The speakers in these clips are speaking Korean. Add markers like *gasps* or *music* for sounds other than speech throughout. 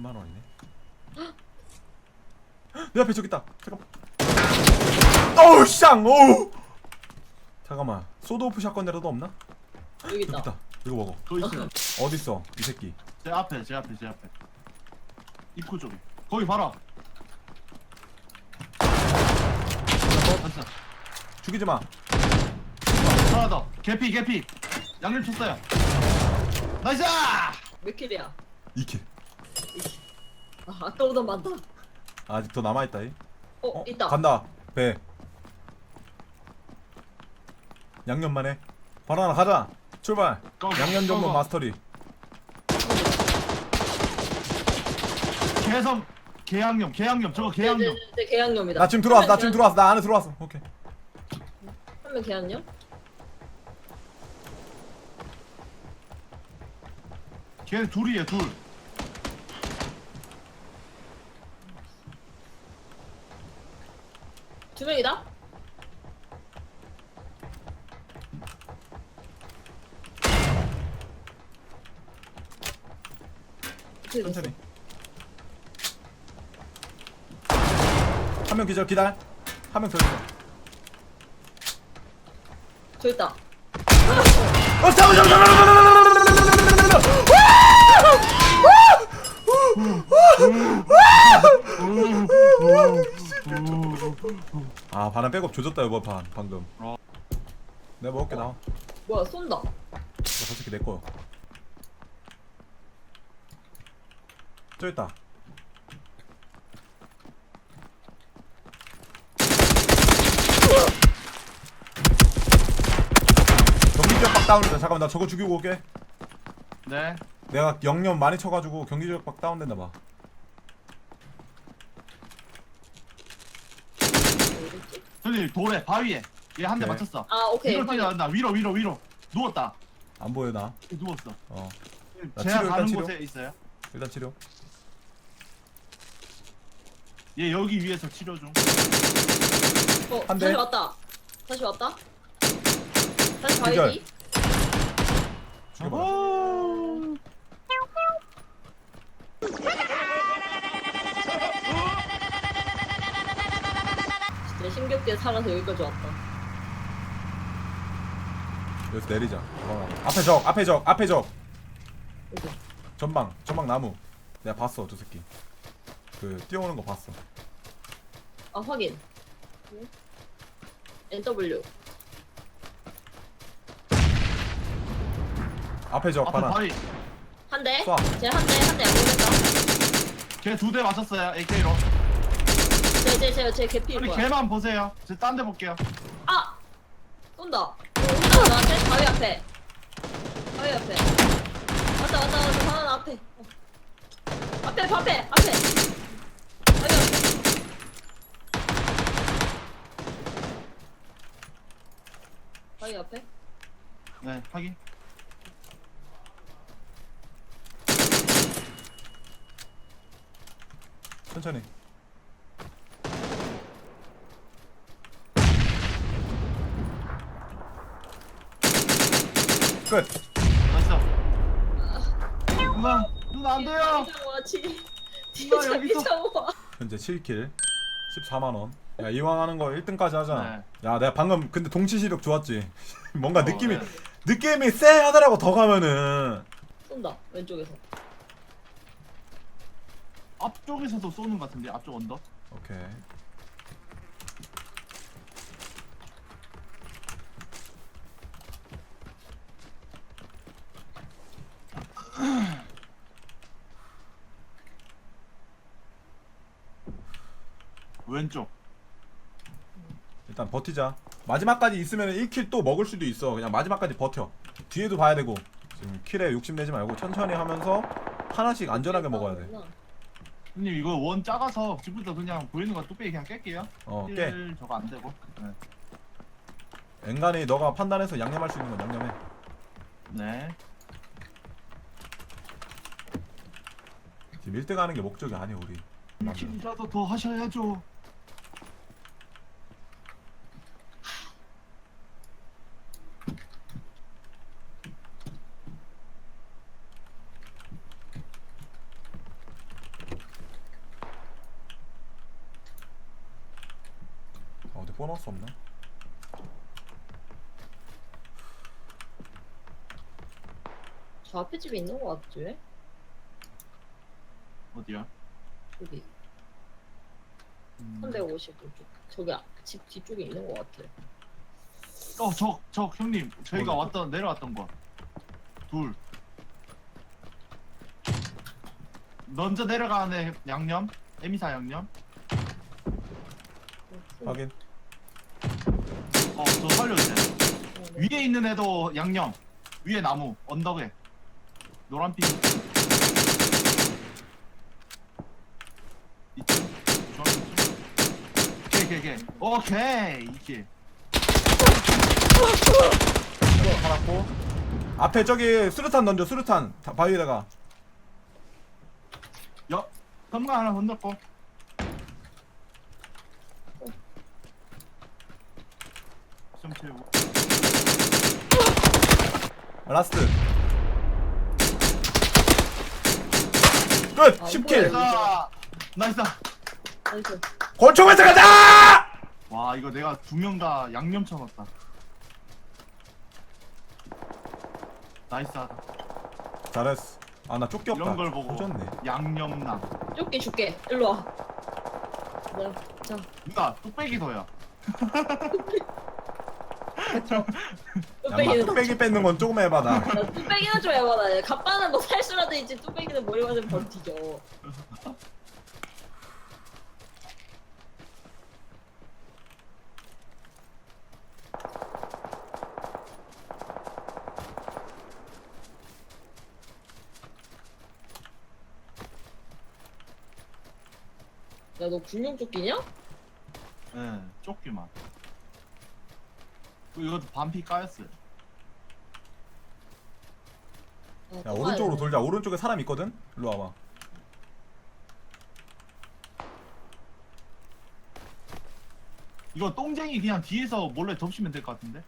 10만 원이네. *gasps* 내 앞에 저기 있다. 잠깐만. 어우 쌍. 어우. 잠깐만. 소드 오프 샷건이라도 없나? 여기 여기 있다. 있다. 이거 먹어. 또 있어요. 어디 있어? 이 새끼. 제 앞에, 제 앞에, 제 앞에. 입구 쪽에. 거기 봐라. 됐어. 죽이지 마. 하나 더. 개피, 개피. 양념 쳤어요. 나이스! 몇 킬이야? 2킬. 아, 아까보다 많다. 아직 더 남아 있다. 이. 어, 어, 있다. 간다. 배. 양념만 해. 바로 하나 가자. 출발. 고, 양념 고, 전문 고. 마스터리. 개성, 개양념, 개양념. 저거 개양념. 네, 네, 네, 개양념이다. 나 지금 들어왔어. 나 지금 들어왔어. 나 안에 들어왔어. 오케이. 한명 개양념? 걔 둘이에요, 둘. 두 명이다? 어떻게 됐어? 천천히. 한 명 기절 기다려. 한 명 더 있어. 저 있다. 어, 잠깐 잠깐 아, 반은 백업 조졌다 이번 판 방금. 어. 내가 먹을게 나와. 뭐야, 쏜다. 야, 저 새끼 내 거야. 저 있다. 경기지역 박 다운이다. 잠깐만 나 저거 죽이고 올게. 네. 내가 영년 많이 쳐가지고 경기지역 박 다운됐나 봐. 어딨지? 저기 돌에, 바위에. 얘 한 대 오케이. 맞췄어. 아, 오케이. 위로 뛰어난다. 위로, 위로, 위로. 누웠다. 안 보여 나. 누웠어. 어. 나 제가 치료, 일단 가는 치료. 곳에 있어요. 일단 치료. 얘 여기 위에서 치료 중. 어, 한 대. 다시 왔다. 다시 왔다. 다시 기절. 바이디. 죽여봐. 오. 힘겹게 살아서 여기까지 왔다. 여기서 내리자. 어. 앞에 적, 앞에 적, 앞에 적. 여기. 전방, 전방 나무. 내가 봤어, 저 새끼. 그 뛰어오는 거 봤어. 아, 확인. NW. 앞에 적 앞에 하나. 바위. 한 대. 쏴. 쟤한 대, 한대 양념했다. 걔 두 대 맞췄어요. AK로. 쟤, 쟤 개피 우리 뭐야? 걔만 보세요. 저 딴 데 볼게요. 아! 쏜다. 어, 온다, 나한테? 바위 앞에. 바위 앞에. 왔다, 왔다, 왔다, 바나나 앞에. 어. 앞에, 앞에, 앞에. 바위 앞에. 바위 앞에? 네, 확인. 천천히. 끝. 나이스. 누나, 누나 안 돼요. 지. 누나 여기서. 현재 7킬. 14만 원. 야 이왕 하는 거 1등까지 하자. 네. 야 내가 방금 근데 동치 시력 좋았지. *laughs* 뭔가 어, 느낌이 네. 느낌이 쎄 하더라고 더 가면은. 쏜다, 왼쪽에서. 앞쪽에서도 쏘는 것 같은데 앞쪽 언덕. 오케이. 왼쪽. 일단 버티자. 마지막까지 있으면 1킬 또 먹을 수도 있어. 그냥 마지막까지 버텨. 뒤에도 봐야 되고. 지금 킬에 욕심내지 말고 천천히 하면서 하나씩 안전하게 먹어야 돼. 형님 이거 원 작아서 지금부터 그냥 보이는 거 뚝배기 그냥 깰게요. 어, 깨. 일 저거 안 되고. 네. 엔간히 너가 판단해서 양념할 수 있는 건 양념해. 네. 지금 1등 하는 게 목적이 아니야 우리. 킬이라도 더 하셔야죠. 보너스 없나? 저 앞에 집에 있는 거 같지? 어디야? 여기 음. 355쪽 저기 앞- 집 뒤쪽에 있는 거 같아 어, 저, 저 형님, 저희가 어디? 왔던 내려왔던 거. 둘. 먼저 내려가는 애 양념, 에미사 양념. 확인. 어, 저 살려주세요. 위에 있는 애도 양념. 위에 나무, 언덕에. 노란 핀. 이쪽. 오케이, 오케이, 오케이. 오케이, 이게. 살았고. 앞에 저기 수류탄 던져 수류탄 다- 바위에다가. 여, 선거 하나 건졌고. 좀 채우고. 라스트. 끝. 아, 10킬. 이거야. 자, 나이스. 나이스 권총에서 가자. 와, 이거 내가 두 명 다 양념 쳐놨다. 나이스하다. 잘했어. 아 나 쫓기 없다. 이런 걸 보고. 쫓네. 양념남. 쫓기 줄게 일로 와 네, 자 누가 뚝배기 더야. *laughs* 뚝배기는 뚝배기 뺏는 건 조금 해봐 나. 나 뚝배기는 좀 해봐라 갑바는 뭐 살수라도 있지 뚝배기는 머리 맞으면 바로 뒤져 야 너 군용 조끼냐? 예, 쫓기만. 또 이것도 반피 까였어요. 아, 야또 오른쪽으로 돌자. 오른쪽에 사람 있거든. 일로 와봐. 이거 똥쟁이 그냥 뒤에서 몰래 덮치면 될 것 같은데?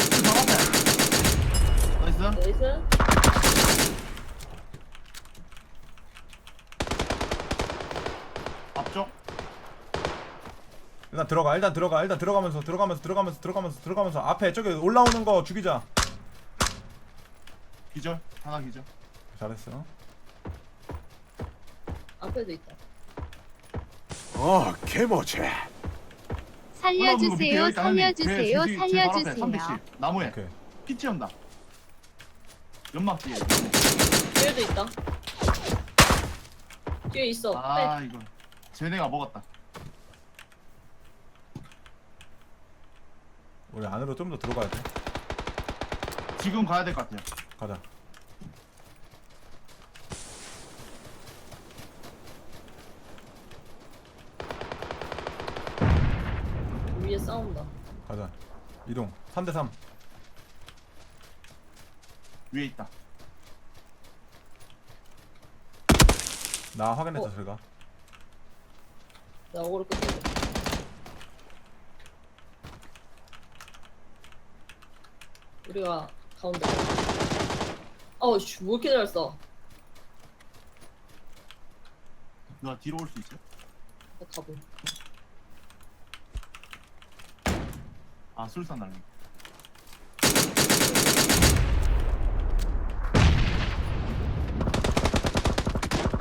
여기 싸운다 그 나이스. 나이스 앞쪽. 일단 들어가. 일단 들어가. 일단 들어가면서 들어가면서 들어가면서 들어가면서 들어가면서 앞에 저기 올라오는 거 죽이자. 기절. 하나 기절. 잘했어. 앞에도 있다 어, 개모체. 올라오는 살려주세요, 여기 있다, 형님. 살려주세요, 제 뒤- 제 바로 앞에 살려주세요. 310. 나무에 오케이. 피 튀온다. 연막 뒤에. 뒤에도 있다 뒤에 있어 빼아 이거 쟤네가 먹었다. 우리 안으로 좀 더 들어가야 돼. 지금 가야 될 것 같아요. 가자. 위에 싸운다 가자. 이동. 3대 3. 위에 있다. 나 확인했다 어. 저희가. 나 어그로 끝내 우리가 가운데 어우 씨 왜 이렇게 잘 써? 누가 뒤로 올 수 있어? 나 가보 아 술산 날리.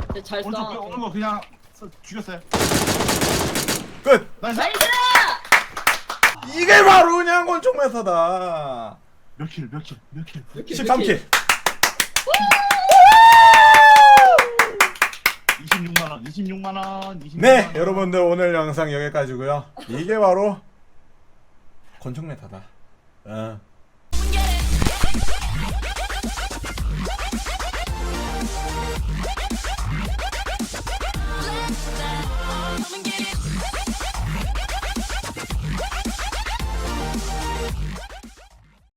근데 잘 오른쪽 써. 오는 거 그냥 써- 죽였어요. 끝. 나이스. 나이스! 이게 바로 그냥 권총 매사다. 몇 킬, 몇 킬, 몇 킬. 이렇게, 13킬. 26만 원, 26만 원, 26만원. 네, 여러분들 오늘 영상 여기까지고요. 이게 바로 권총 메타다. 응.